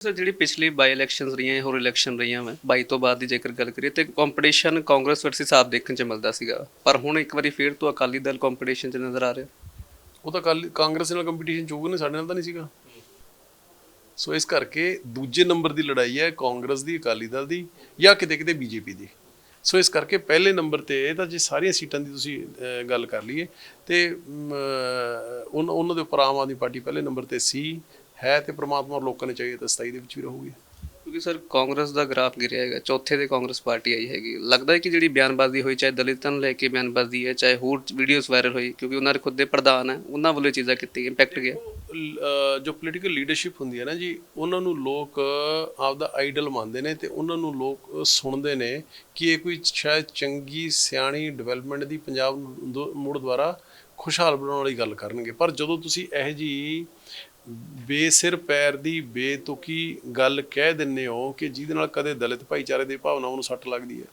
Sir ਜਿਹੜੀ ਪਿਛਲੀ ਬਾਈ elections ਰਹੀਆਂ ਹੋਰ ਇਲੈਕਸ਼ਨ ਰਹੀਆਂ ਮੈਂ 22 ਤੋਂ ਬਾਅਦ ਦੀ ਜੇਕਰ ਗੱਲ ਕਰੀਏ ਤੇ ਕੰਪੀਟੀਸ਼ਨ ਕਾਂਗਰਸ ਵਰਸਸ ਆਪ ਦੇਖਣ ਚ ਮਿਲਦਾ ਸੀਗਾ। ਪਰ ਹੁਣ ਇੱਕ ਵਾਰੀ ਫੇਰ ਤੋਂ ਅਕਾਲੀ ਦਲ ਕੰਪੀਟੀਸ਼ਨ ਚ ਨਜ਼ਰ ਆ ਰਿਹਾ। ਉਹ ਤਾਂ ਕੱਲ ਕਾਂਗਰਸ ਨਾਲ ਕੰਪੀਟੀਸ਼ਨ ਚੋਗ ਨੇ ਸਾਡੇ ਨਾਲ ਤਾਂ ਨਹੀਂ ਸੀਗਾ। ਸੋ ਇਸ ਕਰਕੇ ਦੂਜੇ ਨੰਬਰ ਦੀ ਲੜਾਈ ਹੈ ਕਾਂਗਰਸ ਦੀ ਅਕਾਲੀ ਦਲ ਦੀ ਜਾਂ ਕਿਤੇ ਕਿਤੇ ਬੀਜੇਪੀ ਦੀ। ਸੋ ਇਸ ਕਰਕੇ ਪਹਿਲੇ ਨੰਬਰ ਤੇ ਇਹ ਤਾਂ ਜੇ ਸਾਰੀਆਂ ਸੀਟਾਂ ਦੀ ਤੁਸੀਂ ਗੱਲ ਕਰ ਲਈਏ ਤੇ ਮ, ਉਹਨਾਂ ਦੇ ਉੱਪਰ ਆਮ ਆਦਮੀ ਪਾਰਟੀ ਪਹਿਲੇ ਨੰਬਰ ਤੇ ਸੀ ਹੈ ਤੇ ਪ੍ਰਮਾਤਮਾ ਔਰ ਲੋਕਾਂ ਨੇ ਚਾਹੀਏ ਤਾਂ 27 ਦੇ ਵਿੱਚ ਵੀ ਰਹੂਗੀ। ਕਿਉਂਕਿ ਸਰ ਕਾਂਗਰਸ ਦਾ ਗ੍ਰਾਫ ਗਿਰਿਆ ਹੈਗਾ ਚੌਥੇ ਤੇ ਕਾਂਗਰਸ ਪਾਰਟੀ ਆਈ ਹੈਗੀ। ਲੱਗਦਾ ਹੈ ਕਿ ਜਿਹੜੀ ਬਿਆਨਬਾਜ਼ੀ ਹੋਈ ਚਾਹੇ ਦਲਿਤਾਂ ਨੂੰ ਲੈ ਕੇ ਬਿਆਨਬਾਜ਼ੀ ਹੈ ਚਾਹੇ ਹੋਰ ਵੀਡੀਓਜ਼ ਵਾਇਰਲ ਹੋਈ ਕਿਉਂਕਿ ਉਹਨਾਂ ਦੇ ਖੁਦ ਦੇ ਪ੍ਰਧਾਨ ਹੈ ਉਹਨਾਂ ਵੱਲੋਂ ਚੀਜ਼ਾਂ ਕੀਤੀ ਇੰਪੈਕਟ ਗਿਆ। ਜੋ ਪੋਲੀਟੀਕਲ ਲੀਡਰਸ਼ਿਪ ਹੁੰਦੀ ਹੈ ਨਾ ਜੀ ਉਹਨਾਂ ਨੂੰ ਲੋਕ ਆਪਦਾ ਆਈਡਲ ਮੰਨਦੇ ਨੇ ਤੇ ਉਹਨਾਂ ਨੂੰ ਲੋਕ ਸੁਣਦੇ ਨੇ ਕਿ ਇਹ ਕੋਈ ਸ਼ਾਇਦ ਚੰਗੀ ਸਿਆਣੀ ਡਿਵੈਲਪਮੈਂਟ ਦੀ ਪੰਜਾਬ ਮੁੜ ਦੁਆਰਾ ਖੁਸ਼ਹਾਲ ਬਣਾਉਣ ਵਾਲੀ ਗੱਲ ਕਰਨਗੇ। ਪਰ ਜਦੋਂ ਤੁਸੀਂ ਇਹ ਜੀ ਬੇਸਿਰ ਪੈਰ ਦੀ ਬੇਤੁਕੀ ਗੱਲ ਕਹਿ ਦਿੰਦੇ ਹੋ ਕਿ ਜਿਹਦੇ ਨਾਲ ਕਦੇ ਦਲਿਤ ਭਾਈਚਾਰੇ ਦੀ ਭਾਵਨਾਵਾਂ ਨੂੰ ਸੱਟ ਲੱਗਦੀ ਹੈ।